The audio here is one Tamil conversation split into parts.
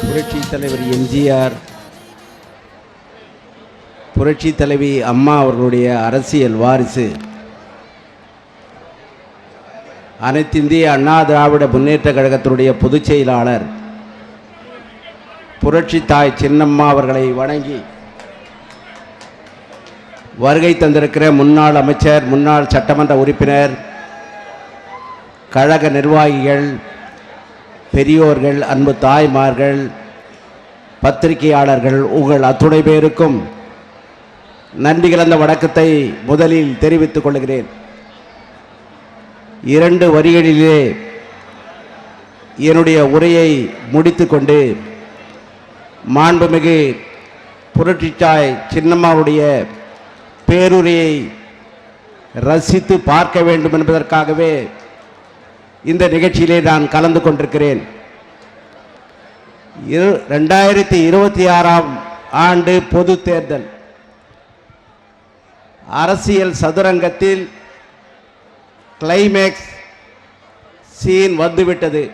புரட்சி தலைவர் எம்ஜிஆர் புரட்சி தலைவி அம்மா அவர்களுடைய அரசியல் வாரிசு. அனைத்திந்திய அண்ணா திராவிட முன்னேற்ற கழகத்தினுடைய பொதுச் செயலாளர் புரட்சி தாய் சின்னம்மா அவர்களை வணங்கி வருகை தந்திருக்கிற முன்னாள் அமைச்சர் முன்னாள் சட்டமன்ற உறுப்பினர் கழக நிர்வாகிகள் பெரியோர்கள் அன்பு தாய்மார்கள் பத்திரிகையாளர்கள் உங்கள் அத்துணை பேருக்கும் நன்றி கலந்த வணக்கத்தை முதலில் தெரிவித்துக் கொள்கிறேன். இரண்டு வரிகளிலே என்னுடைய உரையை முடித்துக்கொண்டு மாண்புமிகு புரட்சிச்சாய் சின்னம்மாவுடைய பேருரையை ரசித்து பார்க்க வேண்டும் என்பதற்காகவே இந்த நிகழ்ச்சியிலே நான் கலந்து கொண்டிருக்கிறேன். இரு ரெண்டாயிரத்தி இருபத்தி ஆறாம் ஆண்டு பொது தேர்தல். அரசியல் சதுரங்கத்தில் கிளைமேக்ஸ் சீன் வந்துவிட்டது.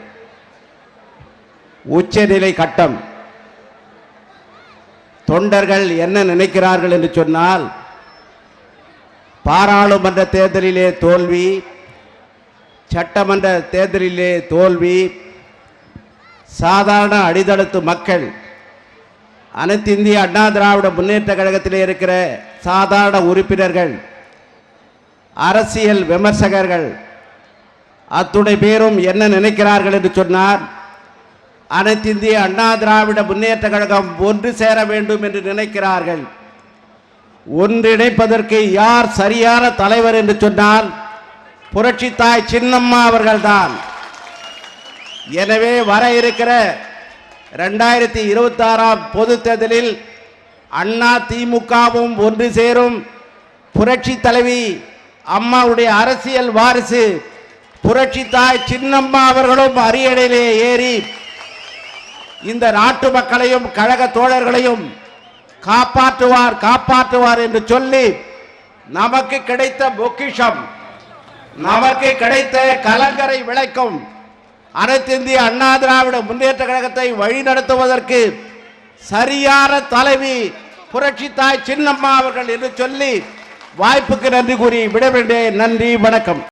உச்சநிலை கட்டம். தொண்டர்கள் என்ன நினைக்கிறார்கள் என்று சொன்னால் பாராளுமன்ற தேர்தலிலே தோல்வி சட்டமன்ற தேர்தலிலே தோல்வி சாதாரண அடித்தளத்து மக்கள் அனைத்து இந்திய அண்ணா திராவிட முன்னேற்ற கழகத்திலே இருக்கிற சாதாரண உறுப்பினர்கள் அரசியல் விமர்சகர்கள் அத்துணை பேரும் என்ன நினைக்கிறார்கள் என்று சொன்னார் அனைத்து இந்திய அண்ணா திராவிட முன்னேற்ற கழகம் ஒன்று சேர வேண்டும் என்று நினைக்கிறார்கள். ஒன்றிணைப்பதற்கு யார் சரியான தலைவர் என்று சொன்னால் புரட்சி தாய் சின்னம்மா அவர்கள்தான். எனவே வர இருக்கிற ரெண்டாயிரத்தி இருபத்தி ஆறாம் பொது தேர்தலில் அண்ணா திமுகவும் ஒன்று சேரும். புரட்சி தலைவி அம்மாவுடைய அரசியல் வாரிசு புரட்சி தாய் சின்னம்மா அவர்களும் அரியணையிலே ஏறி இந்த நாட்டு மக்களையும் கழக தோழர்களையும் காப்பாற்றுவார் காப்பாற்றுவார் என்று சொல்லி நமக்கு கிடைத்த பொக்கிஷம். நமக்கு கிடைத்த கலங்கரை விளக்கும் அனைத்து இந்திய அண்ணா திராவிட முன்னேற்ற கழகத்தை வழிநடத்துவதற்கு சரியான தலைவி புரட்சி தாய் சின்னம்மா அவர்கள் என்று சொல்லி வாய்ப்புக்கு நன்றி கூறி விடைபெற்றேன் நன்றி வணக்கம்.